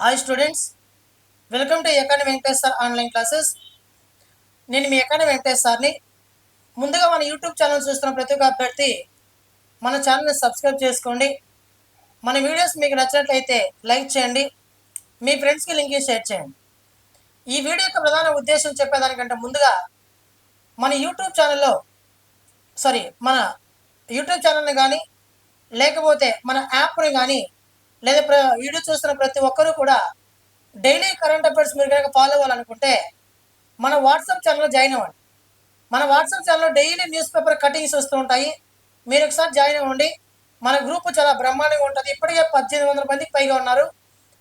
Hi students welcome to economy Venkatesh sir online classes నేను మీ ఎకాని వెంకటేష్ సార్ని ముందుగా మన యూట్యూబ్ ఛానల్ చూస్తున్న ప్రతి ఒక్క అభ్యర్థి మన ఛానల్ని సబ్స్క్రైబ్ చేసుకోండి. మన వీడియోస్ మీకు నచ్చినట్లయితే లైక్ చేయండి. మీ ఫ్రెండ్స్కి లింక్ షేర్ చేయండి. ఈ వీడియో యొక్క ప్రధాన ఉద్దేశం చెప్పేదానికంటే ముందుగా మన యూట్యూబ్ ఛానల్లో సారీ మన యూట్యూబ్ ఛానల్ని కానీ లేకపోతే మన యాప్ని కానీ లేదా ప్ర వీడియో చూస్తున్న ప్రతి ఒక్కరూ కూడా డైలీ కరెంట్ అఫైర్స్ మీరు కనుక ఫాలో అవ్వాలనుకుంటే మన వాట్సాప్ ఛానల్లో జాయిన్ అవ్వండి. మన వాట్సాప్ ఛానల్లో డైలీ న్యూస్ పేపర్ కటింగ్స్ వస్తూ ఉంటాయి. మీరు ఒకసారి జాయిన్ అవ్వండి. మన గ్రూప్ చాలా బ్రహ్మాండంగా ఉంటుంది. ఇప్పటికే పద్దెనిమిది వందల మందికి పైగా ఉన్నారు.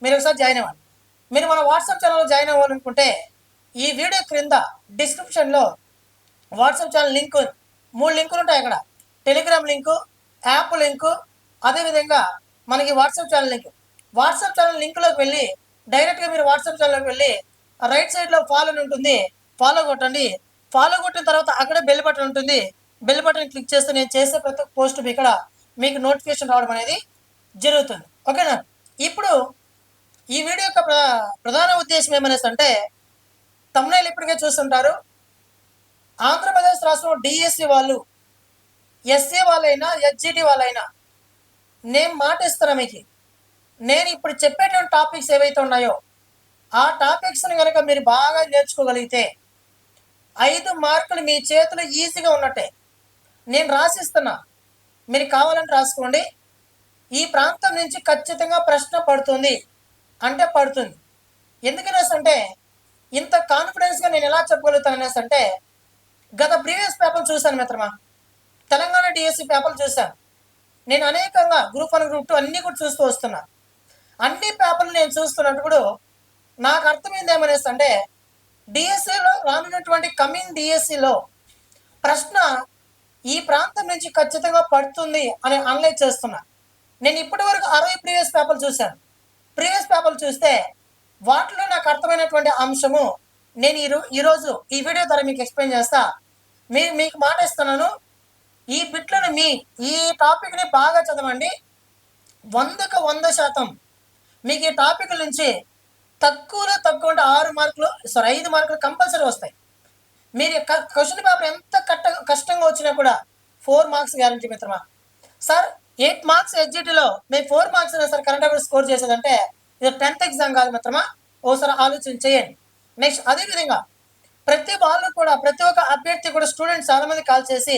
మీరు ఒకసారి జాయిన్ అవ్వండి. మీరు మన వాట్సాప్ ఛానల్లో జాయిన్ అవ్వాలనుకుంటే ఈ వీడియో క్రింద డిస్క్రిప్షన్లో వాట్సాప్ ఛానల్ లింక్ మూడు లింకులు ఉంటాయి అక్కడ. టెలిగ్రామ్ లింకు యాప్ లింకు అదేవిధంగా మనకి WhatsApp channel link WhatsApp channel లింక్లోకి వెళ్ళి డైరెక్ట్గా మీరు వాట్సాప్ ఛానల్లోకి వెళ్ళి రైట్ సైడ్లో ఫాలో అని ఉంటుంది. ఫాలో కొట్టండి. ఫాలో కొట్టిన తర్వాత అక్కడే బెల్ బటన్ ఉంటుంది. బెల్ బటన్ క్లిక్ చేస్తే నేను చేసే ప్రతి ఒక్క పోస్ట్ మీ ఇక్కడ మీకు నోటిఫికేషన్ రావడం అనేది జరుగుతుంది. ఓకేనా ఇప్పుడు ఈ వీడియో యొక్క ప్ర- ప్రధాన ఉద్దేశం ఏమనేసి అంటే తమ్ముళ్ళు ఇప్పటికే చూస్తుంటారు. ఆంధ్రప్రదేశ్ రాష్ట్రంలో డిఎస్సి వాళ్ళు ఎస్సీ వాళ్ళైనా ఎస్జిటి వాళ్ళైనా నేను మాట ఇస్తాను మీకు. నేను ఇప్పుడు చెప్పేటువంటి టాపిక్స్ ఏవైతే ఉన్నాయో ఆ టాపిక్స్ని కనుక మీరు బాగా నేర్చుకోగలిగితే ఐదు మార్కులు మీ చేతిలో ఈజీగా ఉన్నట్టే. నేను రాసిస్తున్నా. మీరు కావాలని రాసుకోండి. ఈ ప్రాంతం నుంచి ఖచ్చితంగా ప్రశ్న పడుతుంది అంటే పడుతుంది. ఎందుకనేసి అంటే ఇంత కాన్ఫిడెన్స్గా నేను ఎలా చెప్పగలుగుతాను అనేసి అంటే గత ప్రీవియస్ పేపర్ చూశాను మిత్రమా? తెలంగాణ డిఎస్సి పేపర్ చూశాను. నేను అనేకంగా గ్రూప్ వన్ గ్రూప్ టూ అన్నీ కూడా చూస్తూ వస్తున్నా. అన్ని పేపర్లు నేను చూస్తున్నప్పుడు నాకు అర్థమైంది ఏమనేసి అంటే డిఎస్సిలో రానున్నటువంటి కమింగ్ డిఎస్సిలో ప్రశ్న ఈ ప్రాంతం నుంచి ఖచ్చితంగా పడుతుంది అని అనలైజ్ చేస్తున్నా. నేను ఇప్పటి వరకు అరవై ప్రీవియస్ పేపర్లు చూశాను. ప్రీవియస్ పేపర్లు చూస్తే వాటిలో నాకు అర్థమైనటువంటి అంశము నేను ఈరో ఈరోజు ఈ వీడియో ద్వారా మీకు ఎక్స్ప్లెయిన్ చేస్తా. మీరు మీకు మాట ఇస్తున్నాను ఈ బిట్లను మీ ఈ టాపిక్ని బాగా చదవండి. వందకు వంద శాతం. మీకు ఈ టాపిక్ నుంచి తక్కువలో తక్కువ అంటే ఆరు మార్కులు సారీ ఐదు మార్కులు కంపల్సరీ వస్తాయి. మీరు క్వశ్చన్ పేపర్ ఎంత కట్ట కష్టంగా వచ్చినా కూడా ఫోర్ మార్క్స్ గ్యారంటీ మిత్రమా? సార్ ఎయిట్ మార్క్స్ ఎస్జిటిలో మేము four marks sir current affairs score చేసేదంటే ఇది టెన్త్ ఎగ్జామ్ కాదు మిత్రమా? ఓసారి ఆలోచన చేయండి. నెక్స్ట్ అదేవిధంగా ప్రతి వాళ్ళు కూడా ప్రతి ఒక్క అభ్యర్థి కూడా స్టూడెంట్స్ చాలామంది కాల్ చేసి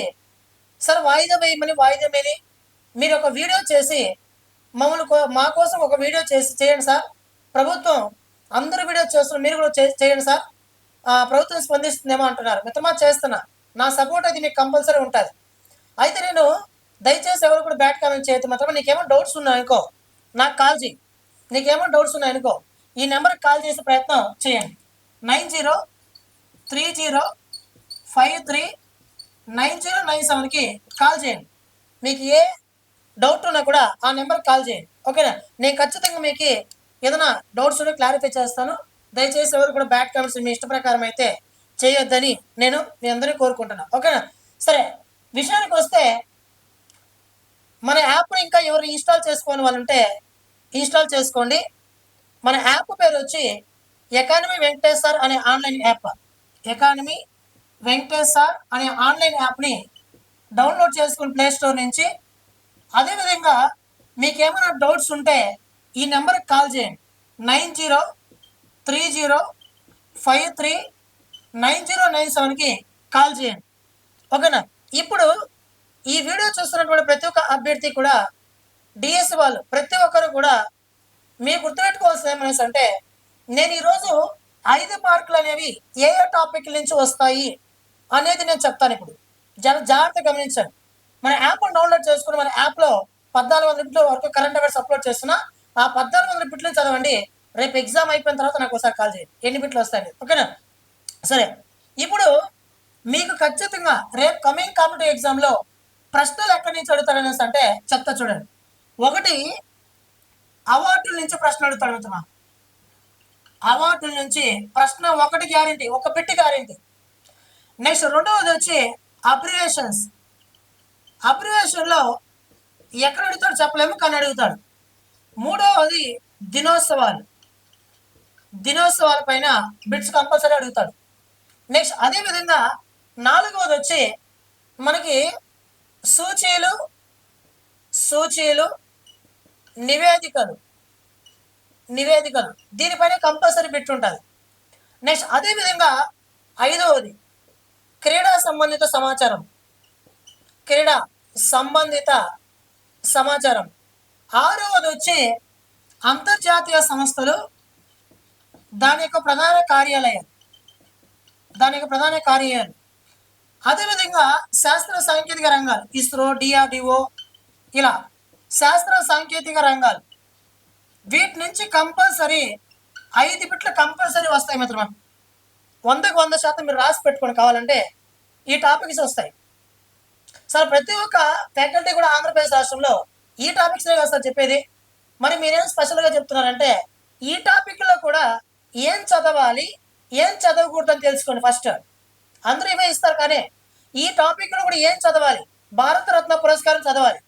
సార్ వాయిదా వేయమని వాయిదా వేయని మీరు ఒక వీడియో చేసి మమ్మల్ని కో- మా కోసం ఒక వీడియో చేసి చేయండి సార్ ప్రభుత్వం అందరూ వీడియో చేస్తున్నారు మీరు కూడా చే- చేయండి సార్ ఆ, ప్రభుత్వం స్పందిస్తుందేమో అంటున్నారు. మిత్రమా చేస్తున్నా. నా సపోర్ట్ అది మీకు కంపల్సరీ ఉంటుంది. అయితే నేను దయచేసి ఎవరు కూడా బ్యాట్ కామెంట్ చేయదు మాత్రం నీకేమో డౌట్స్ ఉన్నాయి అనుకో. నాకు కాల్ చేయి నీకేమో డౌట్స్ ఉన్నాయి అనుకో. ఈ నెంబర్కి కాల్ చేసే ప్రయత్నం చేయండి. Nine zero three zero five three nine zero nine సెవెన్కి కాల్ చేయండి. మీకు ఏ డౌట్ ఉన్నా కూడా ఆ నెంబర్కి కాల్ చేయండి. ఓకేనా? నేను ఖచ్చితంగా మీకు ఏదైనా డౌట్స్ ఉంటే క్లారిఫై చేస్తాను. దయచేసి ఎవరు కూడా బ్యాడ్ కామెంట్స్ మీ ఇష్ట ప్రకారం అయితే చేయొద్దని నేను మీ అందరినీ కోరుకుంటున్నాను ఓకేనా? సరే విషయానికి వస్తే మన యాప్ని ఇంకా ఎవరు ఇన్స్టాల్ చేసుకోని వాళ్ళుంటే ఇన్స్టాల్ చేసుకోండి. మన యాప్ పేరు వచ్చి ఎకానమీ వెంకటేశ్వర్ అనే ఆన్లైన్ యాప్. ఎకానమీ వెంకటేశ్వర్ అనే ఆన్లైన్ యాప్ని డౌన్లోడ్ చేసుకుని ప్లేస్టోర్ నుంచి అదేవిధంగా మీకు ఏమైనా డౌట్స్ ఉంటే ఈ నెంబర్కి కాల్ చేయండి. Nine zero three zero five three nine zero nine సెవెన్కి కాల్ చేయండి. ఓకేనా? ఇప్పుడు ఈ వీడియో చూస్తున్నటువంటి ప్రతి ఒక్క అభ్యర్థి కూడా డిఎస్సి వాళ్ళు ప్రతి ఒక్కరు కూడా మీరు గుర్తుపెట్టుకోవాల్సిన ఏమనేసి అంటే నేను ఈరోజు ఐదు మార్కులు అనేవి ఏ ఏ టాపిక్ నుంచి వస్తాయి? అనేది నేను చెప్తాను ఇప్పుడు. జన జాగ్రత్త గమనించండి. మన యాప్ డౌన్లోడ్ చేసుకుని మన యాప్లో పద్నాలుగు వందల బిట్లు వరకు కరెంట్ అఫైర్స్ అప్లోడ్ చేస్తున్నా ఆ పద్నాలుగు వందల బిట్లు చదవండి. రేపు ఎగ్జామ్ అయిపోయిన తర్వాత నాకు ఒకసారి కాల్ చేయండి. ఎన్ని బిట్లు వస్తాయండి ఓకేనా? సరే. ఇప్పుడు మీకు ఖచ్చితంగా రేపు కమింగ్ కాంపిటేటివ్ ఎగ్జామ్లో ప్రశ్నలు ఎక్కడి నుంచి అడుగుతారనేసి అంటే చెప్తా చూడండి. ఒకటి అవార్డుల నుంచి ప్రశ్న అడుగుతాడు మిత్రమా అవార్డుల నుంచి ప్రశ్న ఒకటి గ్యారంటీ ఒక పెట్టి గ్యారంటీ నెక్స్ట్ రెండవది వచ్చి అబ్రివేషన్స్. అబ్రివేషన్లో ఎక్కడ అడుగుతాడు చెప్పలేము కానీ అడుగుతాడు. మూడవది దినోత్సవాలు. దినోత్సవాల పైన బిట్స్ కంపల్సరీ అడుగుతాడు. నెక్స్ట్ అదే విధంగా నాలుగవది వచ్చి మనకి సూచీలు సూచీలు నివేదికలు నివేదికలు. దీనిపైన కంపల్సరీ బిట్ ఉంటుంది. నెక్స్ట్ అదే విధంగా ఐదవది క్రీడా సంబంధిత సమాచారం. క్రీడా సంబంధిత సమాచారం. ఆరవది వచ్చి అంతర్జాతీయ సంస్థలు దాని యొక్క ప్రధాన కార్యాలయం దాని యొక్క ప్రధాన కార్యాలయం. అదేవిధంగా శాస్త్ర సాంకేతిక రంగాలు ఇస్రో డిఆర్డిఓ ఇలా శాస్త్ర సాంకేతిక రంగాలు. వీటి నుంచి కంపల్సరీ ఐదు బిట్లు కంపల్సరీ వస్తాయి మిత్రమా వందకు వంద శాతం మీరు రాసి పెట్టుకొని కావాలంటే ఈ టాపిక్స్ వస్తాయి. సార్ ప్రతి ఒక్క ఫ్యాకల్టీ కూడా ఆంధ్రప్రదేశ్ రాష్ట్రంలో ఈ టాపిక్స్లో కదా సార్ చెప్పేది? మరి మీరేం స్పెషల్గా చెప్తున్నారంటే ఈ టాపిక్లో కూడా ఏం చదవాలి ఏం చదవకూడదని తెలుసుకోండి ఫస్ట్. అందరూ ఇవే ఇస్తారు కానీ ఈ టాపిక్లో కూడా ఏం చదవాలి? భారతరత్న పురస్కారం చదవాలి.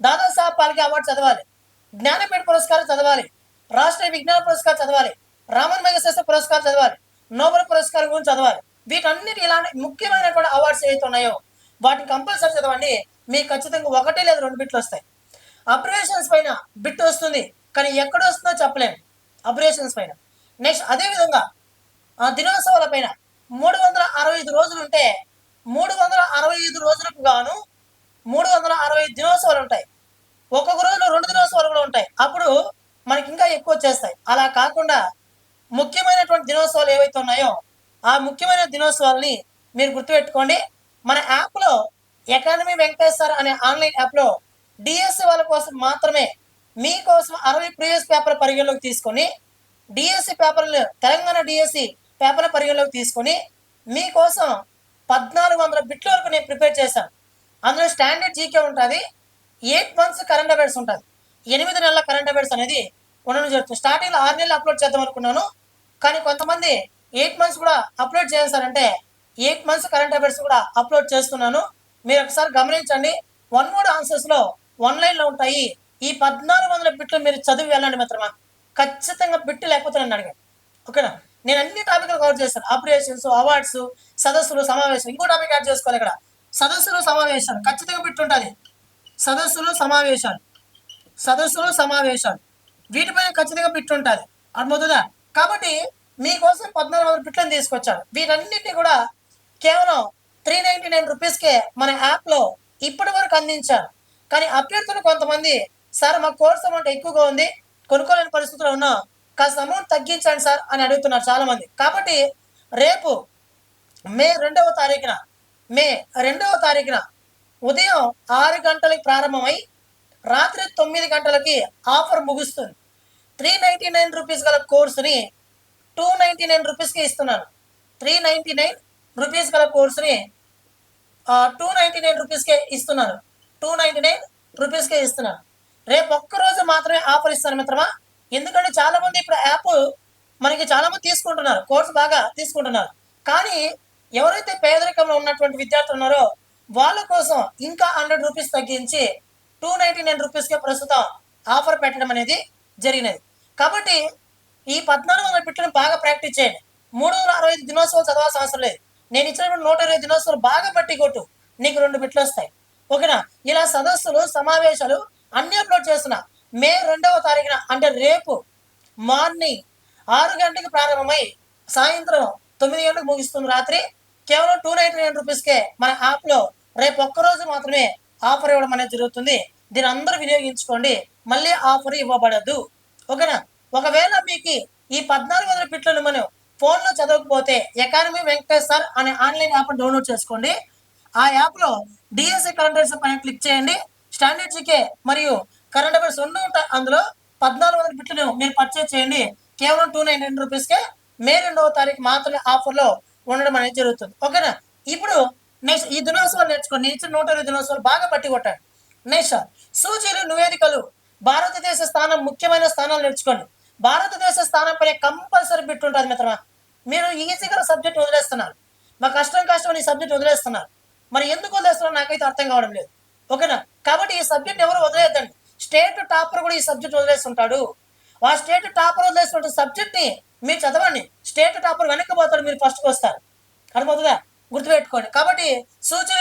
దాదాసాహెబ్ పాల్కే అవార్డు చదవాలి. జ్ఞానపీఠ పురస్కారం చదవాలి. రాష్ట్రీయ విజ్ఞాన పురస్కారం చదవాలి. రామన్ మెగశాస్త్ర పురస్కారం చదవాలి. నోబెల్ పురస్కారం గురించి చదవాలి. వీటన్నిటి ఇలాంటి ముఖ్యమైన కూడా అవార్డ్స్ ఏవైతే ఉన్నాయో వాటిని కంపల్సరీ చదవండి. మీకు ఖచ్చితంగా ఒకటి లేదా రెండు బిట్లు వస్తాయి. అబ్రివేషన్స్ పైన బిట్ వస్తుంది కానీ ఎక్కడ వస్తుందో చెప్పలేము అబ్రివేషన్స్ పైన. నెక్స్ట్ అదేవిధంగా ఆ దినోత్సవాల పైన మూడు వందల అరవై ఐదు రోజులు ఉంటే మూడు వందల అరవై ఐదు రోజులకు గాను మూడు వందల అరవై ఐదు దినోత్సవాలు ఉంటాయి. ఒక్కొక్క రోజులో రెండు దినోత్సవాలు కూడా ఉంటాయి. అప్పుడు మనకి ఇంకా ఎక్కువ వచ్చేస్తాయి. అలా కాకుండా ముఖ్యమైనటువంటి దినోత్సవాలు ఏవైతే ఉన్నాయో ఆ ముఖ్యమైన దినోత్సవాలని మీరు గుర్తుపెట్టుకోండి. మన యాప్లో ఎకానమీ వెంకటేశ్వర్ అనే ఆన్లైన్ యాప్లో డిఎస్సి వాళ్ళ కోసం మాత్రమే మీకోసం అరవై ప్రీవియస్ పేపర్ పరిగణలోకి తీసుకొని డిఎస్సి పేపర్లు తెలంగాణ డిఎస్సి పేపర్ పరిగణలోకి తీసుకొని మీకోసం పద్నాలుగు వందల బిట్ల వరకు నేను ప్రిపేర్ చేశాను. అందులో స్టాండర్డ్ జీకే ఉంటుంది ఎయిట్ మంత్స్ కరెంట్ అఫైర్స్ ఉంటుంది. ఎనిమిది నెలల కరెంట్ అఫైర్స్ అనేది ఉండడం జరుగుతుంది. స్టార్టింగ్లో ఆరు నెలలు అప్లోడ్ చేద్దాం అనుకున్నాను కానీ కొంతమంది ఎయిట్ మంత్స్ కూడా అప్లోడ్ చేస్తారంటే ఎయిట్ మంత్స్ కరెంట్ అఫైర్స్ కూడా అప్లోడ్ చేస్తున్నాను. మీరు ఒకసారి గమనించండి. వన్ మోడ్ ఆన్సర్స్లో వన్ లైన్లో ఉంటాయి. ఈ పద్నాలుగు వందల బిట్లు మీరు చదివి వెళ్ళండి మిత్రమా. ఖచ్చితంగా బిట్టు లేకపోతే నన్ను అడిగాను ఓకేనా? నేను అన్ని టాపిక్లు కవర్ చేస్తాను. ఆపరేషన్స్ అవార్డ్స్ సదస్సులు సమావేశం. ఇంకో టాపిక్ యాడ్ చేసుకోవాలి ఇక్కడ. సదస్సులు సమావేశాలు. ఖచ్చితంగా బిట్టు ఉంటుంది సదస్సులు సమావేశాలు. సదస్సులు సమావేశాలు. వీటిపైన ఖచ్చితంగా బిట్ ఉంటుంది అర్థమవుతుందా? కాబట్టి మీకోసం పద్నాలుగు వందల బిట్లను తీసుకొచ్చాను. వీటన్నిటిని కూడా కేవలం త్రీ నైంటీ నైన్ రూపీస్కే మన యాప్లో ఇప్పటి వరకు అందించాను. కానీ అభ్యర్థులు కొంతమంది సార్ మా కోర్స్ అమౌంట్ ఎక్కువగా ఉంది కొనుక్కోలేని పరిస్థితుల్లో ఉన్నాం కాస్త అమౌంట్ తగ్గించండి సార్ అని అడుగుతున్నారు చాలామంది. కాబట్టి రేపు మే రెండవ తారీఖున మే రెండవ తారీఖున ఉదయం ఆరు గంటలకు ప్రారంభమై రాత్రి తొమ్మిది గంటలకి ఆఫర్ ముగుస్తుంది. త్రీ నైంటీ నైన్ రూపీస్ గల కోర్స్ని టూ నైంటీ నైన్ రూపీస్కి ఇస్తున్నాను. త్రీ నైంటీ నైన్ రూపీస్ గల కోర్స్ని టూ నైంటీ నైన్ రూపీస్కే ఇస్తున్నాను. టూ నైంటీ నైన్ రూపీస్కే ఇస్తున్నాను. రేపు ఒక్క రోజు మాత్రమే ఆఫర్ ఇస్తాను మిత్రమా? ఎందుకంటే చాలా మంది ఇప్పుడు యాప్ మనకి చాలా మంది తీసుకుంటున్నారు. కోర్స్ బాగా తీసుకుంటున్నారు. కానీ ఎవరైతే పేదరికంలో ఉన్నటువంటి విద్యార్థులు ఉన్నారో వాళ్ళ కోసం ఇంకా హండ్రెడ్ రూపీస్ తగ్గించి టూ నైంటీ నైన్ రూపీస్కే ప్రస్తుతం ఆఫర్ పెట్టడం అనేది జరిగినది. కాబట్టి ఈ పద్నాలుగు వందల బిట్లను బాగా ప్రాక్టీస్ చేయండి. మూడు వందల అరవై ఐదు దినోత్సవాలు చదవాల్సిన అవసరం లేదు. నేను ఇచ్చినటువంటి నూట ఇరవై దినోత్సవాలు బాగా పట్టి కొట్టు. నీకు రెండు బిట్లు వస్తాయి. ఓకేనా? ఇలా సదస్సులు సమావేశాలు అన్ని అప్లోడ్ చేస్తున్నా. మే రెండవ తారీఖున అంటే రేపు మార్నింగ్ ఆరు గంటలకు ప్రారంభమై సాయంత్రం తొమ్మిది గంటలకు ముగిస్తుంది రాత్రి. కేవలం టూ నైన్టీ నైన్ రూపీస్కే మన యాప్లో రేపు ఒక్కరోజు మాత్రమే ఆఫర్ ఇవ్వడం అనేది జరుగుతుంది. దీని అందరూ వినియోగించుకోండి. మళ్ళీ ఆఫర్ ఇవ్వబడదు. ఓకేనా ఒకవేళ మీకు ఈ పద్నాలుగు వందల పిట్లను మనం ఫోన్లో చదవకపోతే ఎకానమీ వెంకటేష్ సార్ అనే ఆన్లైన్ యాప్ డౌన్లోడ్ చేసుకోండి. ఆ యాప్లో డిఎస్సి కరెంట్ అఫైర్స్ పైన క్లిక్ చేయండి. స్టాండర్డ్ జీకే మరియు కరెంట్ అఫైర్స్ రెండు ఉంటాయి అందులో పద్నాలుగు వందల బిట్లను మీరు పర్చేజ్ చేయండి. కేవలం టూ నైన్ నైన్ రూపీస్కే మే రెండవ తారీఖు మాత్రమే ఆఫర్లో ఉండడం అనేది జరుగుతుంది. ఓకేనా? ఇప్పుడు నెక్స్ట్ ఈ దినోత్సవాలు నేర్చుకోండి. నేను ఇచ్చిన నూట ఇరవై దినోత్సవాలు బాగా పట్టి కొట్టాడు నెక్స్ట్ సూచీలు నివేదికలు భారతదేశ స్థానం ముఖ్యమైన స్థానాలు నేర్చుకోండి. భారతదేశ స్థానం పైన కంపల్సరీ బిట్ ఉంటుంది మిత్రమా? మీరు ఈజీగా సబ్జెక్ట్ వదిలేస్తున్నారు. మా కష్టం కష్టం ఈ సబ్జెక్ట్ వదిలేస్తున్నారు. మరి ఎందుకు వదిలేస్తున్నారు నాకైతే అర్థం కావడం లేదు. ఓకేనా? కాబట్టి ఈ సబ్జెక్ట్ ఎవరు వదిలేద్దండి? స్టేట్ టాపర్ కూడా ఈ సబ్జెక్ట్ వదిలేస్తుంటాడు. ఆ స్టేట్ టాపర్ వదిలేస్తున్న సబ్జెక్ట్ని మీరు చదవండి. స్టేట్ టాపర్ వెనక్కిపోతాడు మీరు ఫస్ట్కి వస్తారు. అర్థమవుతుందా? గుర్తుపెట్టుకోండి. కాబట్టి సూచన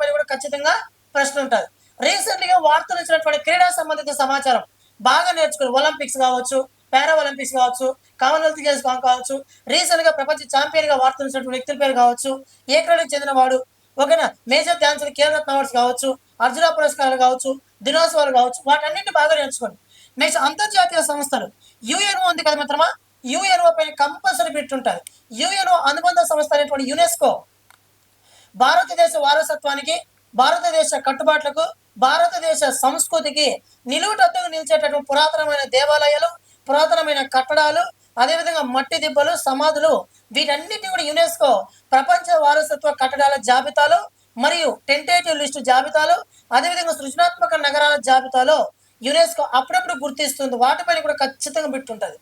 పని కూడా ఖచ్చితంగా ప్రశ్న ఉంటుంది. రీసెంట్గా వార్తలు వచ్చినటువంటి క్రీడా సంబంధిత సమాచారం బాగా నేర్చుకుని ఒలింపిక్స్ కావచ్చు పారా ఒలింపిక్స్ కావచ్చు కామన్వెల్త్ గేమ్స్ కావచ్చు రీసెంట్గా ప్రపంచ ఛాంపియన్గా వార్తలు వచ్చినటువంటి వ్యక్తుల పేరు కావచ్చు ఏ క్రీడకు చెందినవాడు ఓకేనా? మేజర్ ధ్యాన్సర్ కేరళ అవార్డ్స్ కావచ్చు అర్జున పురస్కారాలు కావచ్చు దినోత్సవాలు కావచ్చు వాటన్నింటినీ బాగా నేర్చుకోండి నెక్స్ట్ అంతర్జాతీయ సంస్థలు యుఎన్ఓ ఉంది కదా మిత్రమా? యుఎన్ఓ పైన కంపల్సరీ పెట్టుంటుంది యుఎన్ఓ అనుబంధ సంస్థ అనేటువంటి యునెస్కో భారతదేశ వారసత్వానికి భారతదేశ కట్టుబాట్లకు భారతదేశ సంస్కృతికి నిలువుటద్దుకు నిలిచేటటువంటి పురాతనమైన దేవాలయాలు పురాతనమైన కట్టడాలు అదేవిధంగా మట్టి దిబ్బలు సమాధులు వీటన్నిటిని కూడా యునెస్కో ప్రపంచ వారసత్వ కట్టడాల జాబితాలో మరియు టెంటేటివ్ లిస్టు జాబితాలో అదేవిధంగా సృజనాత్మక నగరాల జాబితాలో యునెస్కో అప్పుడప్పుడు గుర్తిస్తుంది. వాటిపైన కూడా ఖచ్చితంగా పెట్టుంటుంది.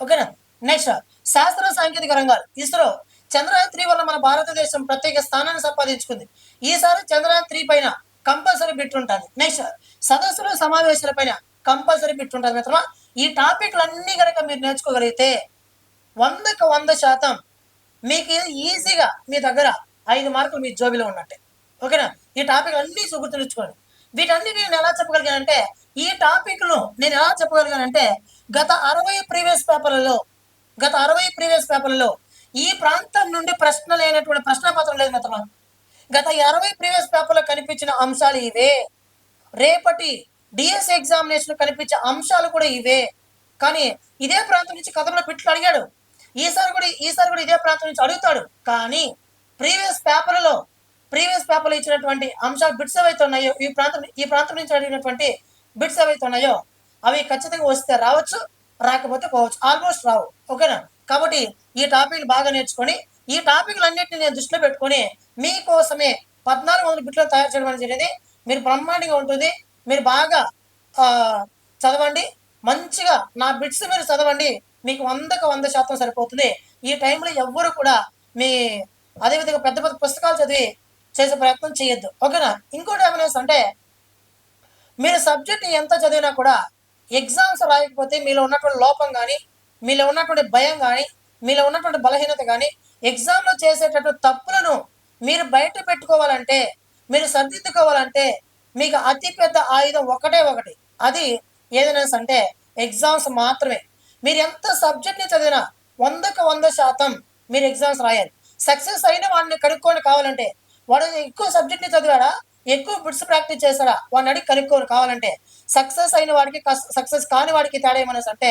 ఓకేనా? నెక్స్ట్ శాస్త్ర సాంకేతిక రంగాలు. ఇస్రో చంద్రయాన్ త్రీ వల్ల మన భారతదేశం ప్రత్యేక స్థానాన్ని సంపాదించుకుంది. ఈసారి చంద్రయాన్ త్రీ పైన కంపల్సరీ బిట్ ఉంటుంది నెక్స్ట్ సదస్సులు సమావేశాల పైన కంపల్సరీ బిట్ ఉంటుంది మిత్రమా? ఈ టాపిక్లు అన్నీ కనుక మీరు నేర్చుకోగలిగితే వందకు వంద శాతం మీకు ఈజీగా మీ దగ్గర ఐదు మార్కులు మీ జోబిలో ఉన్నట్టే. ఓకేనా? ఈ టాపిక్ అన్నీ గుర్తుంచుకోండి వీటన్నిటి నేను ఎలా చెప్పగలిగానంటే ఈ టాపిక్ను నేను ఎలా చెప్పగలిగానంటే గత అరవై ప్రీవియస్ పేపర్లలో గత అరవై ప్రీవియస్ పేపర్లలో ఈ ప్రాంతం నుండి ప్రశ్న లేనటువంటి ప్రశ్న పత్రం లేదు మిత్రమా? గత అరవై ప్రీవియస్ పేపర్లో కనిపించిన అంశాలు ఇవే. రేపటి డిఎస్ ఎగ్జామినేషన్ కనిపించే అంశాలు కూడా ఇవే. కానీ ఇదే ప్రాంతం నుంచి కథలో పిట్లు అడిగాడు. ఈసారి కూడా ఈసారి కూడా ఇదే ప్రాంతం నుంచి అడుగుతాడు. కానీ ప్రీవియస్ పేపర్లో ప్రీవియస్ పేపర్లో ఇచ్చినటువంటి అంశాలు బిట్స్ ఏవైతే ఉన్నాయో ఈ ప్రాంతం ఈ ప్రాంతం నుంచి అడిగినటువంటి బిట్స్ ఏవైతే ఉన్నాయో అవి ఖచ్చితంగా వస్తే రావచ్చు రాకపోతే పోవచ్చు. ఆల్మోస్ట్ రావు. ఓకేనా? కాబట్టి ఈ టాపిక్ బాగా నేర్చుకొని ఈ టాపిక్లు అన్నింటినీ నేను దృష్టిలో పెట్టుకొని మీకోసమే పద్నాలుగు వందల బిట్లు తయారు చేయడం అనేది జరిగింది. మీరు బ్రహ్మాండంగా ఉంటుంది. మీరు బాగా చదవండి. మంచిగా నా బిట్స్ మీరు చదవండి. మీకు వందకు వంద శాతం సరిపోతుంది. ఈ టైంలో ఎవ్వరు కూడా మీ అదేవిధంగా పెద్ద పెద్ద పుస్తకాలు చదివి చేసే ప్రయత్నం చేయొద్దు. ఓకేనా? ఇంకోటి ఏమైనా అంటే మీరు సబ్జెక్ట్ ఎంత చదివినా కూడా ఎగ్జామ్స్ రాయకపోతే మీలో ఉన్నటువంటి లోపం కానీ మీలో ఉన్నటువంటి భయం కానీ మీలో ఉన్నటువంటి బలహీనత కానీ ఎగ్జామ్లో చేసేటటువంటి తప్పులను మీరు బయట పెట్టుకోవాలంటే మీరు సర్దిద్దుకోవాలంటే మీకు అతిపెద్ద ఆయుధం ఒకటే ఒకటి. అది ఏదైనా అంటే ఎగ్జామ్స్ మాత్రమే. మీరు ఎంత సబ్జెక్ట్ని చదివినా వందకు వంద శాతం మీరు ఎగ్జామ్స్ రాయాలి. సక్సెస్ అయిన వాడిని కనుక్కోండి కావాలంటే వాడు ఎక్కువ సబ్జెక్ట్ని చదివాడా ఎక్కువ బిట్స్ ప్రాక్టీస్ చేశాడా వాడిని అడిగి కనుక్కోని కావాలంటే సక్సెస్ అయిన వాడికి సక్సెస్ కాని వాడికి తేడా ఏమనేసి అంటే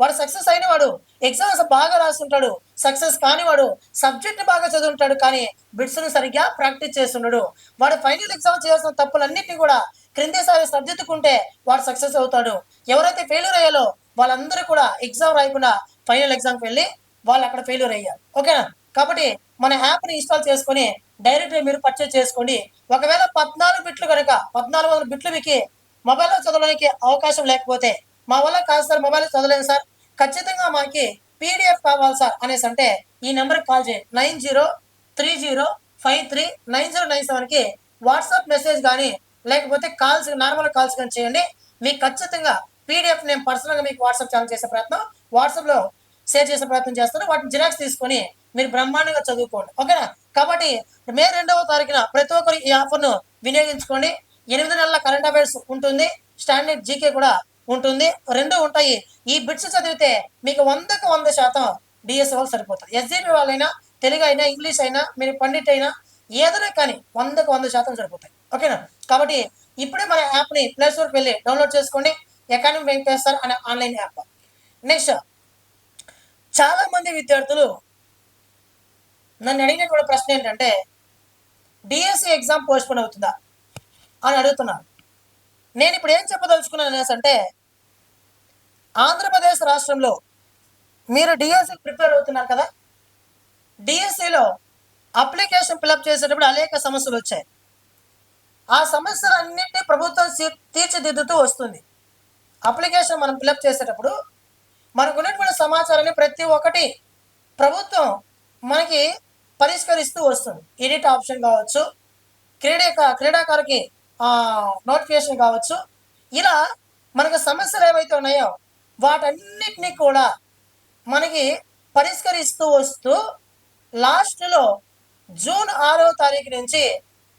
వాడు సక్సెస్ అయినవాడు. ఎగ్జామ్స్ బాగా రాస్తుంటాడు సక్సెస్ కానివాడు. సబ్జెక్ట్ బాగా చదువుంటాడు కానీ బిట్స్ను సరిగ్గా ప్రాక్టీస్ చేస్తున్నాడు వాడు ఫైనల్ ఎగ్జామ్ చేయాల్సిన తప్పులన్నింటినీ కూడా క్రిందేసారి సర్దిద్దుకుంటే వాడు సక్సెస్ అవుతాడు. ఎవరైతే ఫెయిల్యూర్ అయ్యాలో వాళ్ళందరూ కూడా ఎగ్జామ్ రాయకుండా ఫైనల్ ఎగ్జామ్కి వెళ్ళి వాళ్ళు అక్కడ ఫెయిల్యూర్ అయ్యారు. ఓకేనా? కాబట్టి మన యాప్ని ఇన్స్టాల్ చేసుకొని డైరెక్ట్గా మీరు పర్చేజ్ చేసుకోండి. ఒకవేళ పద్నాలుగు బిట్లు కనుక పద్నాలుగు వందల బిట్లు మీకు మొబైల్లో చదవడానికి అవకాశం లేకపోతే మా వల్ల కాదు సార్ మొబైల్ చదవలేదు సార్. ఖచ్చితంగా మాకి పీడిఎఫ్ కావాలి సార్ అనేసి అంటే ఈ నెంబర్కి కాల్ చేయండి nine zero three zero five three nine zero nine సెవెన్కి వాట్సాప్ మెసేజ్ కానీ లేకపోతే కాల్స్ నార్మల్ కాల్స్ కానీ చేయండి. మీకు ఖచ్చితంగా పీడిఎఫ్ నేను పర్సనల్గా మీకు వాట్సాప్ ఛానల్ చేసే ప్రయత్నం వాట్సాప్లో షేర్ చేసే ప్రయత్నం చేస్తాను. వాటిని జిరాక్స్ తీసుకొని మీరు బ్రహ్మాండంగా చదువుకోండి. ఓకేనా? కాబట్టి మే రెండవ తారీఖున ప్రతి ఒక్కరు ఈ ఆఫర్ను వినియోగించుకోండి. ఎనిమిది నెలల కరెంట్ అఫైర్స్ ఉంటుంది. స్టాండర్డ్ జీకే కూడా ఉంటుంది. రెండు ఉంటాయి. ఈ బిట్స్ చదివితే మీకు వందకు వంద శాతం డిఎస్ వాళ్ళు సరిపోతుంది. ఎస్జీపీ వాళ్ళైనా తెలుగు అయినా ఇంగ్లీష్ అయినా మీరు పండిట్ అయినా ఏదైనా కానీ వందకు వంద శాతం సరిపోతాయి. ఓకేనా? కాబట్టి ఇప్పుడే మన యాప్ని ప్లే స్టోర్కి వెళ్ళి డౌన్లోడ్ చేసుకోండి. ఎకానమీ వెంకటేశ్వర్ అనే ఆన్లైన్ యాప్. నెక్స్ట్ చాలామంది విద్యార్థులు నన్ను అడిగినటువంటి ప్రశ్న ఏంటంటే డిఎస్సి ఎగ్జామ్ పోస్ట్పోన్ అవుతుందా అని అడుగుతున్నాను నేను ఇప్పుడు ఏం చెప్పదలుచుకున్నాను అనేసి అంటే ఆంధ్రప్రదేశ్ రాష్ట్రంలో మీరు డిఎస్సి ప్రిపేర్ అవుతున్నారు కదా? డిఎస్సిలో అప్లికేషన్ ఫిలప్ చేసేటప్పుడు అనేక సమస్యలు వచ్చాయి. ఆ సమస్యలన్నింటినీ ప్రభుత్వం తీర్చిదిద్దుతూ వస్తుంది. అప్లికేషన్ మనం ఫిలప్ చేసేటప్పుడు మనకు ఉన్నటువంటి సమాచారాన్ని ప్రతి ఒక్కటి ప్రభుత్వం మనకి పరిష్కరిస్తూ వస్తుంది. ఎడిట్ ఆప్షన్ కావచ్చు క్రీడా క్రీడాకారుకి నోటిఫికేషన్ కావచ్చు. ఇలా మనకు సమస్యలు ఏవైతే ఉన్నాయో వాటన్నిటినీ కూడా మనకి పరిష్కరిస్తూ వస్తూ లాస్ట్లో జూన్ ఆరో తారీఖు నుంచి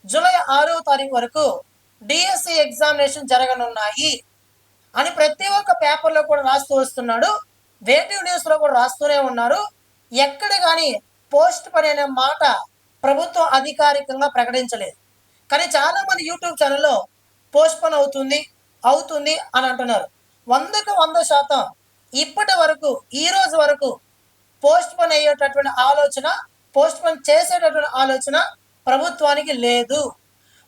జూలై ఆరో తారీఖు వరకు డిఎస్సి ఎగ్జామినేషన్ జరగనున్నాయి అని ప్రతి ఒక్క పేపర్లో కూడా రాస్తూ వస్తున్నాడు. వేటివ్ న్యూస్లో కూడా రాస్తూనే ఉన్నారు. ఎక్కడ కానీ పోస్ట్ పని అనే మాట ప్రభుత్వం అధికారికంగా ప్రకటించలేదు. కానీ చాలా మంది యూట్యూబ్ ఛానల్లో పోస్ట్పోన్ అవుతుంది అవుతుంది అని అంటున్నారు. వందకు వంద శాతం ఇప్పటి వరకు ఈ రోజు వరకు పోస్ట్పోన్ అయ్యేటటువంటి ఆలోచన పోస్ట్పోన్ చేసేటటువంటి ఆలోచన ప్రభుత్వానికి లేదు.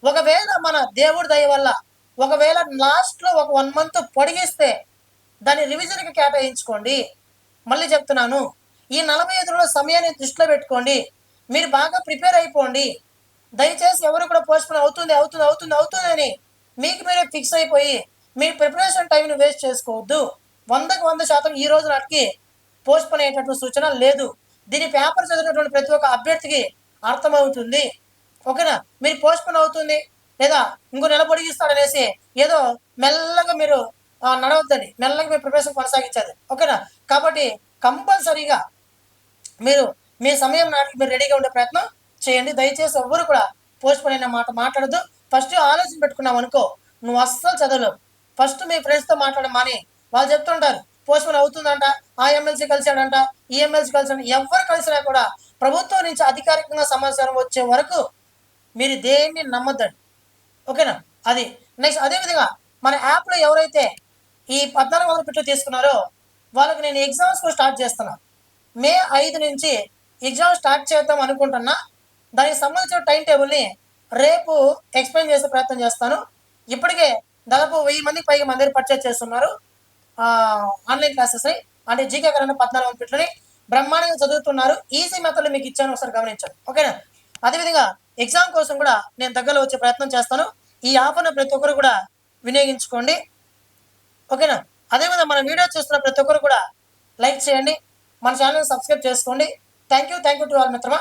ఒకవేళ మన దేవుడి దయ వల్ల ఒకవేళ లాస్ట్లో ఒక వన్ మంత్ పొడిగిస్తే దాన్ని రివిజన్కి కేటాయించుకోండి. మళ్ళీ చెప్తున్నాను ఈ నలభై ఐదు రోజుల సమయాన్ని దృష్టిలో పెట్టుకోండి. మీరు బాగా ప్రిపేర్ అయిపోండి. దయచేసి ఎవరు కూడా పోస్ట్పోన్ అవుతుంది అవుతుంది అవుతుంది అవుతుందని మీకు మీరే ఫిక్స్ అయిపోయి మీ ప్రిపరేషన్ టైంని వేస్ట్ చేసుకోవద్దు. వందకు వంద శాతం ఈ రోజు నాటికి పోస్ట్ పోన్ అయ్యేటటువంటి సూచన లేదు. దీని పేపర్ చదివినటువంటి ప్రతి ఒక్క అభ్యర్థికి అర్థమవుతుంది. ఓకేనా? మీరు పోస్ట్ పోన్ అవుతుంది లేదా ఇంకో నెల పొడిగిస్తాడనేసి ఏదో మెల్లగా మీరు నడవద్దండి. మెల్లగా మీరు ప్రిపరేషన్ కొనసాగించాలి. ఓకేనా? కాబట్టి కంపల్సరీగా మీరు మీ సమయం నాటికి మీరు రెడీగా ఉండే ప్రయత్నం చేయండి. దయచేసి ఎవ్వరు కూడా పోస్ట్ పోన్ అయిన మాట మాట్లాడదు ఫస్ట్ ఆలోచన పెట్టుకున్నావు అనుకో నువ్వు అస్సలు చదవలేవు. ఫస్ట్ మీ ఫ్రెండ్స్తో మాట్లాడడం మాని. వాళ్ళు చెప్తుంటారు పోస్ట్ పోన్ అవుతుందంట ఆ ఎమ్మెల్సీ కలిశాడంట ఈ ఎమ్మెల్సీ కలిసాడు ఎవరు కలిసినా కూడా ప్రభుత్వం నుంచి అధికారికంగా సమాచారం వచ్చే వరకు మీరు దేన్ని నమ్మద్దండి. ఓకేనా? అది. నెక్స్ట్ అదేవిధంగా మన యాప్లో ఎవరైతే ఈ పద్నాలుగు వందల పెట్టి తీసుకున్నారో వాళ్ళకి నేను ఎగ్జామ్స్ కూడా స్టార్ట్ చేస్తున్నాను మే ఐదు నుంచి ఎగ్జామ్ స్టార్ట్ చేద్దాం అనుకుంటున్నా. దానికి సంబంధించిన టైం టేబుల్ని రేపు ఎక్స్ప్లెయిన్ చేసే ప్రయత్నం చేస్తాను. ఇప్పటికే దాదాపు వెయ్యి మందికి పైగా మంది పర్చేజ్ చేస్తున్నారు. ఆన్లైన్ క్లాసెస్ని అంటే జీకే కరెంట్ పద్నాలుగు వందల బ్రహ్మాండంగా చదువుతున్నారు. ఈజీ మెథడ్లు మీకు ఇచ్చాను ఒకసారి గమనించండి. ఓకేనా అదేవిధంగా ఎగ్జామ్ కోసం కూడా నేను దగ్గరలో వచ్చే ప్రయత్నం చేస్తాను. ఈ ఆఫర్ను ప్రతి ఒక్కరు కూడా వినియోగించుకోండి. ఓకేనా అదేవిధంగా మన వీడియో చూస్తున్న ప్రతి ఒక్కరు కూడా లైక్ చేయండి. మన ఛానల్ సబ్స్క్రైబ్ చేసుకోండి. Thank you thank you to all మిత్రమా.